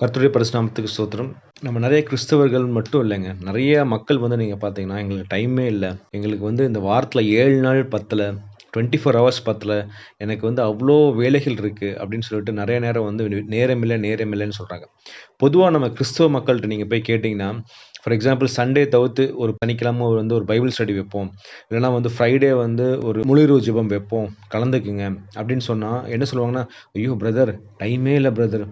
கர்த்தருடைய பரிசுநாமத்துக்கு ஸ்தோத்திரம். நம்ம நிறைய கிறிஸ்தவர்கள் மட்டும் இல்லைங்க. நிறைய மக்கள் வந்து நீங்கள் பார்த்தீங்கன்னா எங்களுக்கு டைமே இல்லை. எங்களுக்கு வந்து இந்த வாரத்தில் ஏழு நாள் பத்தில் டுவெண்ட்டி ஃபோர் ஹவர்ஸ் பத்தில். எனக்கு வந்து அவ்வளோ வேலைகள் இருக்குது அப்படின்னு சொல்லிட்டு நிறைய நேரம் வந்து நேரமில்லை நேரமில்லைன்னு சொல்கிறாங்க பொதுவாக நம்ம கிறிஸ்தவ மக்கள்கிட்ட நீங்கள் போய் கேட்டிங்கன்னா ஃபார் எக்ஸாம்பிள் சண்டே தவிர்த்து ஒரு சனிக்கிழமை வந்து ஒரு பைபிள் ஸ்டடி வைப்போம். இல்லைனா வந்து ஃப்ரைடே வந்து ஒரு முழிரு ஜிபம் வைப்போம். கலந்துக்குங்க அப்படின்னு சொன்னால் என்ன சொல்லுவாங்கன்னா ஐயோ பிரதர் டைமே இல்லை பிரதர்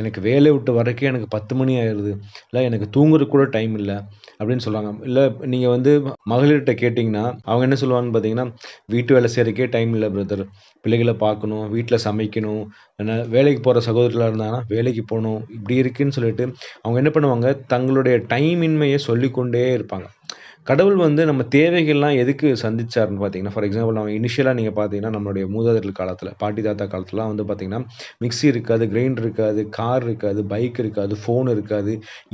எனக்கு வேலையை விட்டு வர்றதுக்கே எனக்கு பத்து மணி ஆயிடுது. இல்லை எனக்கு தூங்குறதுக்கு கூட டைம் இல்லை அப்படின்னு சொல்லுவாங்க. இல்லை நீங்கள் வந்து மகளிர்கிட்ட கேட்டிங்கன்னா அவங்க என்ன சொல்லுவாங்கன்னு பார்த்தீங்கன்னா வீட்டு வேலை செய்கிறக்கே டைம் இல்லை பிரதர் பிள்ளைகளை பார்க்கணும் வீட்டில் சமைக்கணும் என்ன வேலைக்கு போகிற சகோதரர்களாக இருந்தாங்கன்னா வேலைக்கு போகணும் இப்படி இருக்குன்னு சொல்லிட்டு அவங்க என்ன பண்ணுவாங்க தங்களுடைய டைமின்மையை சொல்லிக்கொண்டே இருப்பாங்க. கடவுள் வந்து நம்ம தேவைகள்லாம் எதுக்கு சந்திச்சாருன்னு பார்த்தீங்கன்னா ஃபார் எக்ஸாம்பிள் நம்ம இனிஷியலாக நீங்கள் பார்த்தீங்கன்னா நம்மளுடைய மூதாதையர்கள் காலத்தில் பாட்டி தாத்தா காலத்துலாம் வந்து பார்த்தீங்கன்னா மிக்ஸி இருக்காது கிரைண்டர் இருக்காது கார் இருக்காது பைக் இருக்காது ஃபோன் இருக்காது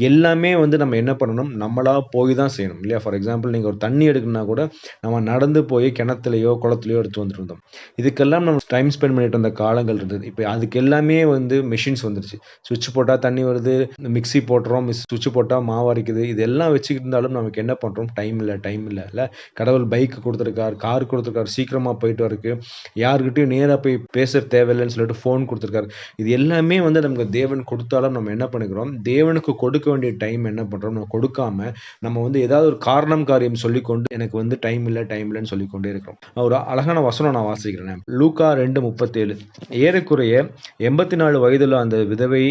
எல்லாமே வந்து நம்ம என்ன பண்ணணும்? நம்மளாக போய் தான் செய்யணும் இல்லையா? ஃபார் எக்ஸாம்பிள் நீங்கள் ஒரு தண்ணி எடுக்கணும்னா கூட நம்ம நடந்து போய் கிணத்துலையோ குளத்துலையோ எடுத்து வந்துட்டு இருந்தோம். இதுக்கெல்லாம் நம்ம டைம் ஸ்பெண்ட் பண்ணிட்டு இருந்த காலங்கள் இருந்தது. இப்போ அதுக்கு எல்லாமே வந்து மிஷின்ஸ் வந்துருச்சு. சுவிட்ச் போட்டால் தண்ணி வருது மிக்ஸி போட்டுறோம் மிஸ் சுவிட்ச் போட்டால் மாவு அரைக்குது இதெல்லாம் வச்சுக்கிட்டு இருந்தாலும் நமக்கு என்ன பண்ணுறோம் டைம் இல்லை டைம் இல்லை இல்லை. கடவுள் பைக் கொடுத்துருக்கார் கார் கொடுத்துருக்கார் சீக்கிரமாக போயிட்டு வரக்கு யாருக்கிட்டையும் நேராக போய் பேச தேவையில்லைன்னு சொல்லிட்டு ஃபோன் கொடுத்துருக்காரு. இது எல்லாமே வந்து நமக்கு தேவன் கொடுத்தாலும் நம்ம என்ன பண்ணிக்கிறோம்? தேவனுக்கு கொடுக்க வேண்டிய டைம் என்ன பண்ணுறோம் நம்ம கொடுக்காம நம்ம வந்து ஏதாவது ஒரு காரணம் காரியம் சொல்லிக்கொண்டு எனக்கு வந்து டைம் இல்லை டைம் இல்லைன்னு சொல்லிக்கொண்டே இருக்கிறோம். ஒரு அழகான வசனம் நான் வாசிக்கிறேன். லூக்கா ரெண்டு முப்பத்தேழு. ஏறக்குறைய எண்பத்தி நாலு வயதில் அந்த விதவை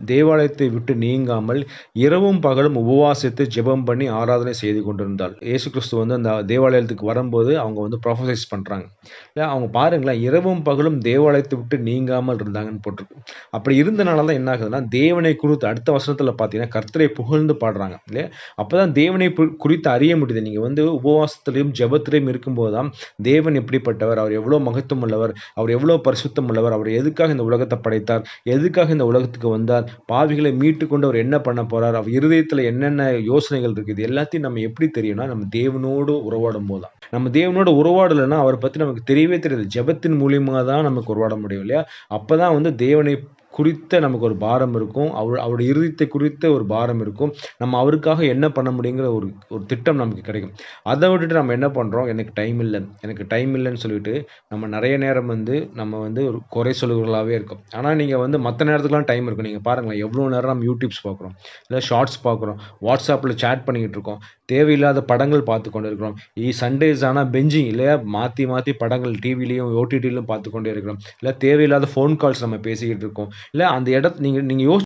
தேவாலயத்தை விட்டு நீங்காமல் இரவும் பகலும் உபவாசித்து ஜெபம் பண்ணி ஆராதனை செய்து கொண்டிருந்தாள். இயேசு கிறிஸ்து வந்து அந்த தேவாலயத்துக்கு வரும்போது அவங்க வந்து ப்ரொஃபசைஸ் பண்ணுறாங்க இல்லை அவங்க பாருங்களேன் இரவும் பகலும் தேவாலயத்தை விட்டு நீங்காமல் இருந்தாங்கன்னு போட்டிருக்கு. அப்படி இருந்தனால தான் என்ன ஆகுதுன்னா தேவனை குறித்து அடுத்த வசனத்தில் பார்த்தீங்கன்னா கர்த்தரை புகழ்ந்து பாடுறாங்க. இல்லையா? அப்போ தான் தேவனை குறித்து அறிய முடியுது. நீங்கள் வந்து உபவாசத்திலையும் ஜபத்திலையும் இருக்கும்போது தான் தேவன் எப்படிப்பட்டவர் அவர் எவ்வளோ மகத்துவம் உள்ளவர் அவர் எவ்வளோ பரிசுத்தம் உள்ளவர் அவர் எதுக்காக இந்த உலகத்தை படைத்தார் எதுக்காக இந்த உலகத்துக்கு வந்தார் பாவிகளை மீட்டு கொண்டு அவர் என்ன பண்ண போறார்? அவர் இருதயத்துல என்னென்ன யோசனைகள் இருக்குது எல்லாத்தையும் நம்ம எப்படி தெரியும்னா நம்ம தேவனோடு உறவாடும் போது தான் நம்ம தேவனோட உறவாடலைன்னா அவரை பத்தி நமக்கு தெரியவே தெரியாது. ஜெபத்தின் மூலியமாக தான் நமக்கு உருவாட முடியும் இல்லையா? அப்பதான் வந்து தேவனை குறித்த நமக்கு ஒரு பாரம் இருக்கும். அவர் அவருடைய இறுதித்தை குறித்த ஒரு பாரம் இருக்கும். நம்ம அவருக்காக என்ன பண்ண முடியுங்கிற ஒரு ஒரு திட்டம் நமக்கு கிடைக்கும். அதை விட்டுட்டு நம்ம என்ன பண்ணுறோம் எனக்கு டைம் இல்லை. எனக்கு டைம் இல்லைன்னு சொல்லிட்டு நம்ம நிறைய நேரம் வந்து நம்ம வந்து ஒரு குறை சொல்லுகளாகவே இருக்கும். ஆனால் நீங்கள் வந்து மற்ற நேரத்துக்குலாம் டைம் இருக்கும். நீங்கள் பாருங்களேன் எவ்வளோ நேரம் நம்ம யூடியூப்ஸ் பார்க்குறோம். இல்லை ஷார்ட்ஸ் பார்க்குறோம். வாட்ஸ்அப்பில் சேட் பண்ணிக்கிட்டு இருக்கோம். தேவையில்லாத படங்கள் பார்த்து கொண்டு இருக்கிறோம் ஈ சண்டேஸ் ஆனால் பெஞ்சிங் இல்லையா? மாற்றி மாற்றி படங்கள் டிவிலையும் ஓடிடிலையும் பார்த்து கொண்டே இருக்கிறோம். இல்லை தேவையில்லாத ஃபோன் கால்ஸ் நம்ம பேசிக்கிட்டு இருக்கோம். இல்லை அந்த இடத்து நீங்கள் நீங்கள் யோசி